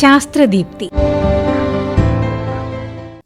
ശാസ്ത്രദീപ്തി.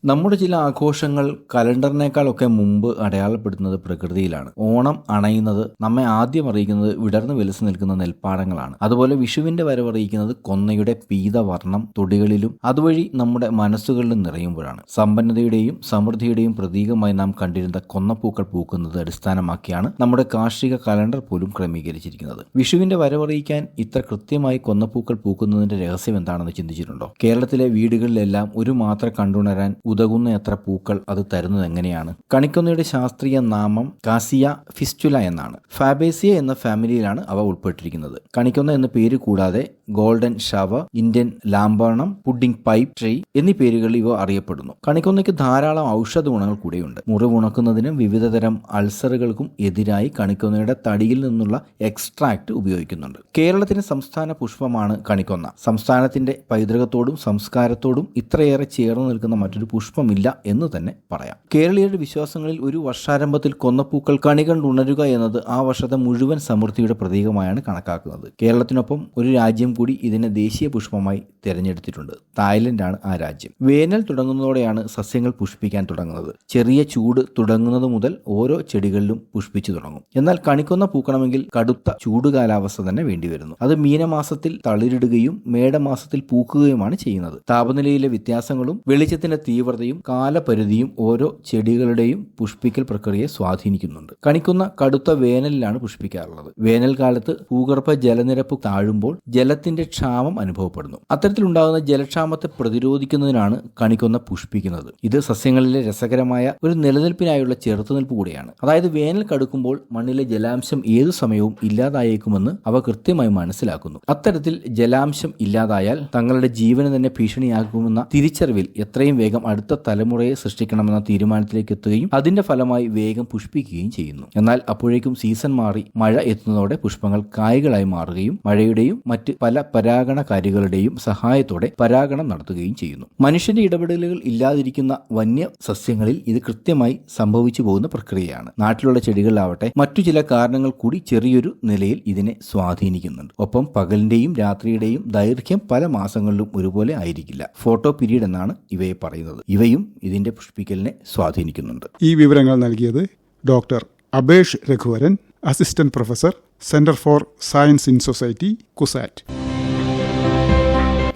നമ്മുടെ ചില ആഘോഷങ്ങൾ കലണ്ടറിനേക്കാളൊക്കെ മുമ്പ് അടയാളപ്പെടുത്തുന്നത് പ്രകൃതിയിലാണ്. ഓണം അണയുന്നത് നമ്മെ ആദ്യം അറിയിക്കുന്നത് വിടർന്നു വിലസു നിൽക്കുന്ന നെൽപ്പാടങ്ങളാണ്. അതുപോലെ വിഷുവിന്റെ വരവറിയിക്കുന്നത് കൊന്നയുടെ പീതവർണം തൊടികളിലും അതുവഴി നമ്മുടെ മനസ്സുകളിലും നിറയുമ്പോഴാണ്. സമ്പന്നതയുടെയും സമൃദ്ധിയുടെയും പ്രതീകമായി നാം കണ്ടിരുന്ന കൊന്നപ്പൂക്കൾ പൂക്കുന്നത് അടിസ്ഥാനമാക്കിയാണ് നമ്മുടെ കാർഷിക കലണ്ടർ പോലും ക്രമീകരിച്ചിരിക്കുന്നത്. വിഷുവിന്റെ വരവറിയിക്കാൻ ഇത്ര കൃത്യമായി കൊന്നപ്പൂക്കൾ പൂക്കുന്നതിന്റെ രഹസ്യം എന്താണെന്ന് ചിന്തിച്ചിട്ടുണ്ടോ? കേരളത്തിലെ വീടുകളിലെല്ലാം ഒരു മാത്രം കണ്ടുണരാൻ ഉതകുന്ന എത്ര പൂക്കൾ അത് തരുന്നത് എങ്ങനെയാണ്? കണിക്കൊന്നയുടെ ശാസ്ത്രീയ നാമം കാസിയ ഫിസ്റ്റുല എന്നാണ്. ഫാബേസിയ എന്ന ഫാമിലിയിലാണ് അവ ഉൾപ്പെട്ടിരിക്കുന്നത്. കണിക്കൊന്ന എന്ന പേര് കൂടാതെ golden shower Indian laburnum pudding pipe tree എന്നീ പേരുകളിൽ ഇവ അറിയപ്പെടുന്നു. കണിക്കൊന്നയ്ക്ക് ധാരാളം ഔഷധ ഗുണങ്ങൾ കൂടെയുണ്ട്. മുറിവ് ഉണക്കുന്നതിനും വിവിധതരം അൾസറുകൾക്കും എതിരായി കണിക്കൊന്നയുടെ തടിയിൽ നിന്നുള്ള എക്സ്ട്രാക്ട് ഉപയോഗിക്കുന്നുണ്ട്. കേരളത്തിന്റെ സംസ്ഥാന പുഷ്പമാണ് കണിക്കൊന്ന. സംസ്ഥാനത്തിന്റെ പൈതൃകത്തോടും സംസ്കാരത്തോടും ഇത്രയേറെ ചേർന്ന് നിൽക്കുന്ന മറ്റൊരു പുഷ്പമില്ല എന്ന് തന്നെ പറയാം. കേരളീയരുടെ വിശ്വാസങ്ങളിൽ ഒരു വർഷാരംഭത്തിൽ കൊന്നപ്പൂക്കൾ കണി കണ്ടുണരുക എന്നത് ആ വർഷത്തെ മുഴുവൻ സമൃദ്ധിയുടെ പ്രതീകമായാണ് കണക്കാക്കുന്നത്. കേരളത്തിനൊപ്പം ഒരു രാജ്യം കൂടി ഇതിനെ ദേശീയ പുഷ്പമായി തിരഞ്ഞെടുത്തിട്ടുണ്ട്. തായ്ലൻഡാണ് ആ രാജ്യം. വേനൽ തുടങ്ങുന്നതോടെയാണ് സസ്യങ്ങൾ പുഷ്പിക്കാൻ തുടങ്ങുന്നത്. ചെറിയ ചൂട് തുടങ്ങുന്നത് മുതൽ ഓരോ ചെടികളിലും പുഷ്പിച്ചു തുടങ്ങും. എന്നാൽ കണിക്കൊന്ന പൂക്കണമെങ്കിൽ കടുത്ത ചൂട് കാലാവസ്ഥ തന്നെ വേണ്ടിവരുന്നു. അത് മീനമാസത്തിൽ തളിരിടുകയും മേടമാസത്തിൽ പൂക്കുകയുമാണ് ചെയ്യുന്നത്. താപനിലയിലെ വ്യത്യാസങ്ങളും വെളിച്ചത്തിന്റെ തീവ്രതയും കാലപരിധിയും ഓരോ ചെടികളുടെയും പുഷ്പിക്കൽ പ്രക്രിയയെ സ്വാധീനിക്കുന്നുണ്ട്. കണിക്കുന്ന കടുത്ത വേനലിലാണ് പുഷ്പിക്കാറുള്ളത്. വേനൽക്കാലത്ത് ഭൂഗർഭ ജലനിരപ്പ് താഴുമ്പോൾ ജലത്തിന്റെ ക്ഷാമം അനുഭവപ്പെടുന്നു. അത്തരത്തിലുണ്ടാകുന്ന ജലക്ഷാമത്തെ പ്രതിരോധിക്കുന്നതിനാണ് കണിക്കൊന്ന പുഷ്പിക്കുന്നത്. ഇത് സസ്യങ്ങളിലെ രസകരമായ ഒരു നിലനിൽപ്പിനായുള്ള ചെറുത്തുനിൽപ്പ് കൂടിയാണ്. അതായത് വേനൽ കടുക്കുമ്പോൾ മണ്ണിലെ ജലാംശം ഏതു സമയവും ഇല്ലാതായേക്കുമെന്ന് അവ കൃത്യമായി മനസ്സിലാക്കുന്നു. അത്തരത്തിൽ ജലാംശം ഇല്ലാതായാൽ തങ്ങളുടെ ജീവന് തന്നെ ഭീഷണിയാകുമെന്ന തിരിച്ചറിവിൽ എത്രയും വേഗം തലമുറയെ സൃഷ്ടിക്കണമെന്ന തീരുമാനത്തിലേക്ക് എത്തുകയും അതിന്റെ ഫലമായി വേഗം പുഷ്പിക്കുകയും ചെയ്യുന്നു. എന്നാൽ അപ്പോഴേക്കും സീസൺ മാറി മഴ എത്തുന്നതോടെ പുഷ്പങ്ങൾ കായ്കളായി മാറുകയും മഴയുടെയും മറ്റ് പല പരാഗണകാരികളുടെയും സഹായത്തോടെ പരാഗണം നടത്തുകയും ചെയ്യുന്നു. മനുഷ്യന്റെ ഇടപെടലുകൾ ഇല്ലാതിരിക്കുന്ന വന്യ സസ്യങ്ങളിൽ ഇത് കൃത്യമായി സംഭവിച്ചു പോകുന്ന പ്രക്രിയയാണ്. നാട്ടിലുള്ള ചെടികളിലാവട്ടെ മറ്റു ചില കാരണങ്ങൾ കൂടി ചെറിയൊരു നിലയിൽ ഇതിനെ സ്വാധീനിക്കുന്നുണ്ട്. ഒപ്പം പകലിന്റെയും രാത്രിയുടെയും ദൈർഘ്യം പല മാസങ്ങളിലും ഒരുപോലെ ആയിരിക്കില്ല. ഫോട്ടോ പീരീഡ് എന്നാണ് ഇവയെ പറയുന്നത്. ഇവയും ഇതിന്റെ പുഷ്പിക്കലിനെ സ്വാധീനിക്കുന്നുണ്ട്. ഈ വിവരങ്ങൾ നൽകിയത് doctor Abesh Raghuvaran assistant professor centre for science in society CUSAT.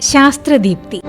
Sasthradeepthi.